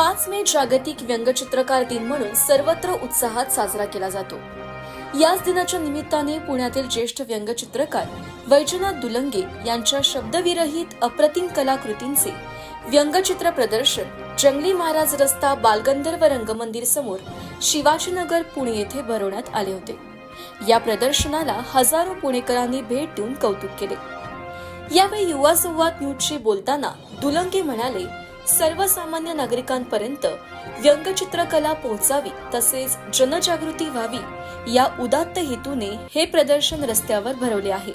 पाच मे जागतिक व्यंगचित्रकार दिन म्हणून सर्वत्र उत्साहात साजरा केला जातो. याच दिनाच्या निमित्ताने पुण्यातील ज्येष्ठ व्यंगचित्रकार वैजनाथ दुलंगे यांच्या शब्दविरहित अप्रतिम कलाकृतींचे व्यंगचित्र प्रदर्शन जंगली महाराज रस्ता बालगंधर्व रंगमंदिर समोर शिवाजीनगर पुणे येथे भरवण्यात आले होते. या प्रदर्शनाला हजारो पुणेकरांनी भेट देऊन कौतुक केले. यावेळी युवा संवाद न्यूजशी बोलताना दुलंगे म्हणाले सर्वसामान्य नागरिकांपर्यंत व्यंगचित्रकला पोहोचावी तसेच जनजागृती व्हावी या उदात्त हेतूने हे प्रदर्शन रस्त्यावर भरवले आहे.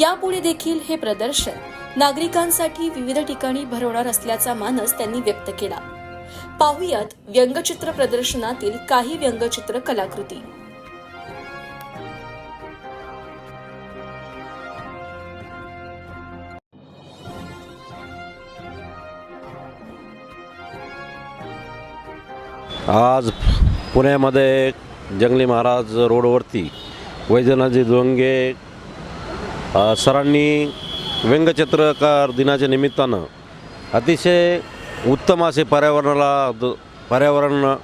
यापुढे देखील हे प्रदर्शन नागरिकांसाठी विविध ठिकाणी भरवणार असल्याचा मानस त्यांनी व्यक्त केला. पाहुयात व्यंगचित्र प्रदर्शनातील काही व्यंगचित्र कलाकृती. आज पुण्यामध्ये जंगली महाराज रोडवरती वैजनाथजी दोंगे सरांनी व्यंगचित्रकार दिनाच्या निमित्तानं अतिशय उत्तम असे पर्यावरणाला द पर्यावरण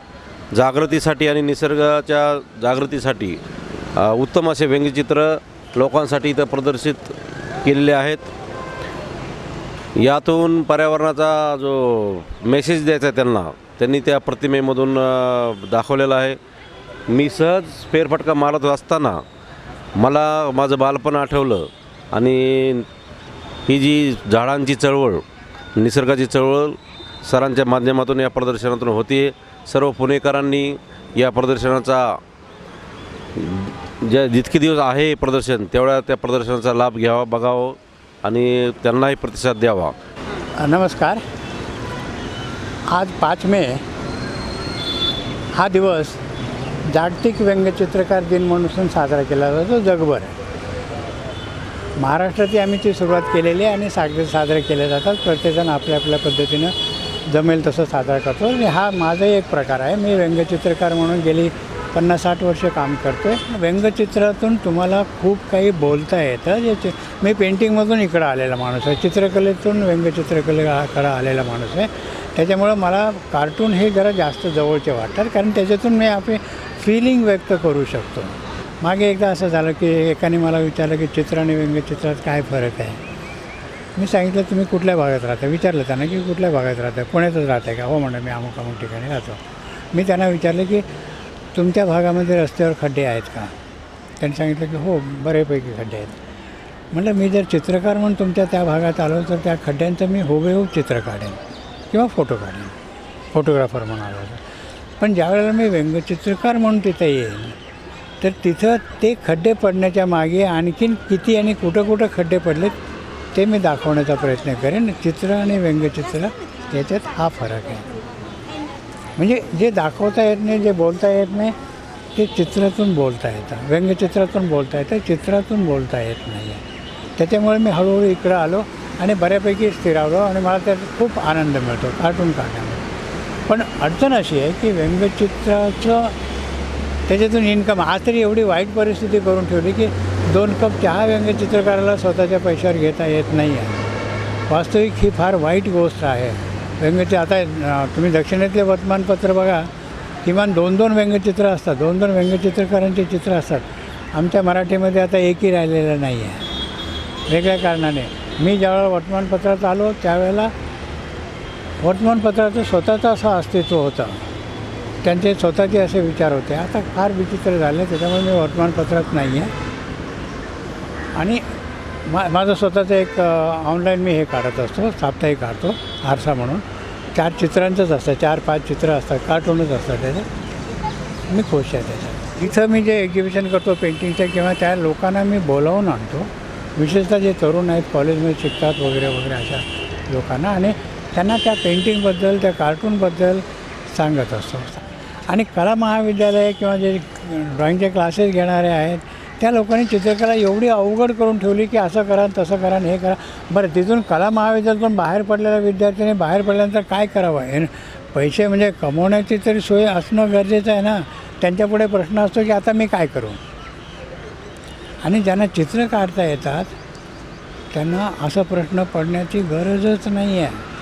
जागृतीसाठी आणि निसर्गाच्या जागृतीसाठी उत्तम असे व्यंगचित्र लोकांसाठी इथं प्रदर्शित केलेले आहेत. यातून पर्यावरणाचा जो मेसेज द्यायचा आहे त्यांना त्यांनी त्या प्रतिमेमधून दाखवलेलं आहे. मी सहज फेरफटका मारत असताना मला माझं बालपण आठवलं आणि ही जी झाडांची चळवळ निसर्गाची चळवळ सरांच्या माध्यमातून या प्रदर्शनातून होती. सर्व पुणेकरांनी या प्रदर्शनाचा ज्या जितके दिवस आहे प्रदर्शन तेवढ्या त्या प्रदर्शनाचा लाभ घ्यावा बघावं आणि त्यांनाही प्रतिसाद द्यावा. नमस्कार. आज पाच मे हा दिवस जागतिक व्यंगचित्रकार दिन म्हणून साजरा केला जातो जगभर महाराष्ट्रातही आम्ही ती सुरुवात केलेली आहे आणि साजरे साजरे केले जातात. प्रत्येकजण आपल्या आपल्या पद्धतीनं जमेल तसं साजरा करतो. आणि हा माझाही एक प्रकार आहे. मी व्यंगचित्रकार म्हणून गेली पन्नास साठ वर्ष काम करतो आहे व्यंगचित्रातून तुम्हाला खूप काही बोलता येतं. जे मी पेंटिंगमधून इकडं आलेला माणूस आहे. चित्रकलेतून व्यंगचित्रकलेकडं आलेला माणूस आहे. त्याच्यामुळं मला कार्टून हे जरा जास्त जवळचे वाटतात. कारण त्याच्यातून मी आपली फिलिंग व्यक्त करू शकतो. मागे एकदा असं झालं की एकाने मला विचारलं की चित्र आणि व्यंगचित्रात काय फरक आहे? मी सांगितलं तुम्ही कुठल्या भागात राहता? विचारलं त्यांना की कुठल्या भागात राहता? पुण्यातच राहता का? हो म्हणलं मी अमुक अमुक ठिकाणी राहतो. मी त्यांना विचारलं की तुमच्या भागामध्ये रस्त्यावर खड्डे आहेत का? त्यांनी सांगितलं की हो बऱ्यापैकी खड्डे आहेत. म्हटलं मी जर चित्रकार म्हणून तुमच्या त्या भागात आलो तर त्या खड्ड्यांचं मी हुबेहूब चित्र काढेन किंवा फोटो काढेन. फोटोग्राफर म्हणून आलो होतो. पण ज्यावेळेला मी व्यंगचित्रकार म्हणून तिथे येईल तर तिथं ते खड्डे पडण्याच्या मागे आणखीन किती आणि कुठं कुठं खड्डे पडलेत ते मी दाखवण्याचा प्रयत्न करेन. चित्र आणि व्यंगचित्र याच्यात हा फरक आहे. म्हणजे जे दाखवता येत नाही जे बोलता येत नाही ते चित्रातून बोलता येतं. व्यंगचित्रातून बोलता येतं चित्रातून बोलता येत नाही. आहे त्याच्यामुळे मी हळूहळू इकडं आलो आणि बऱ्यापैकी स्थिरावलो आणि मला त्यात खूप आनंद मिळतो कार्टून काढण्यामध्ये पण अडचण अशी आहे की व्यंगचित्राचं त्याच्यातून इन्कम आज तरी एवढी वाईट परिस्थिती करून ठेवली की दोन कप चहा व्यंगचित्रकाराला स्वतःच्या पैशावर घेता येत नाही आहे. वास्तविक ही फार वाईट गोष्ट आहे. व्यंगचित्र आता तुम्ही दक्षिणेतले वर्तमानपत्र बघा किमान दोन दोन व्यंगचित्र असतात दोन दोन व्यंगचित्रकारांचे चित्र असतात. आमच्या मराठीमध्ये आता एकही राहिलेलं नाही आहे वेगळ्या कारणाने. मी ज्यावेळेला वर्तमानपत्रात आलो त्यावेळेला वर्तमानपत्राचं स्वतःचं असं अस्तित्व होतं. त्यांचे स्वतःचे असे विचार होते. आता फार विचित्र झाले त्याच्यामुळे मी वर्तमानपत्रात नाही आहे आणि मा माझं स्वतःचं एक ऑनलाईन मी हे काढत असतो साप्ताहिक काढतो आरसा म्हणून. चार चित्रांचंच असतं चार पाच चित्र असतात कार्टूनच असतात त्याच्यात मी खुश आहे त्याच्यात. इथं मी जे एक्झिबिशन करतो पेंटिंगचं किंवा त्या लोकांना मी बोलावून आणतो. विशेषतः जे तरुण आहेत कॉलेजमध्ये शिकतात वगैरे वगैरे अशा लोकांना. आणि त्यांना त्या पेंटिंगबद्दल त्या कार्टूनबद्दल सांगत असतो. आणि कला महाविद्यालय किंवा जे ड्रॉइंगचे क्लासेस घेणारे आहेत त्या लोकांनी चित्रकला एवढी अवघड करून ठेवली की असं करा तसं करा हे करा. बरं तिथून कला महाविद्यालयातून बाहेर पडलेल्या विद्यार्थ्यांनी बाहेर पडल्यानंतर काय करावं? हे पैसे म्हणजे कमवण्याची तरी सोय असणं गरजेचं आहे ना. त्यांच्यापुढे प्रश्न असतो की आता मी काय करू? आणि ज्यांना चित्र काढता येतात त्यांना असा प्रश्न पडण्याची गरजच नाही आहे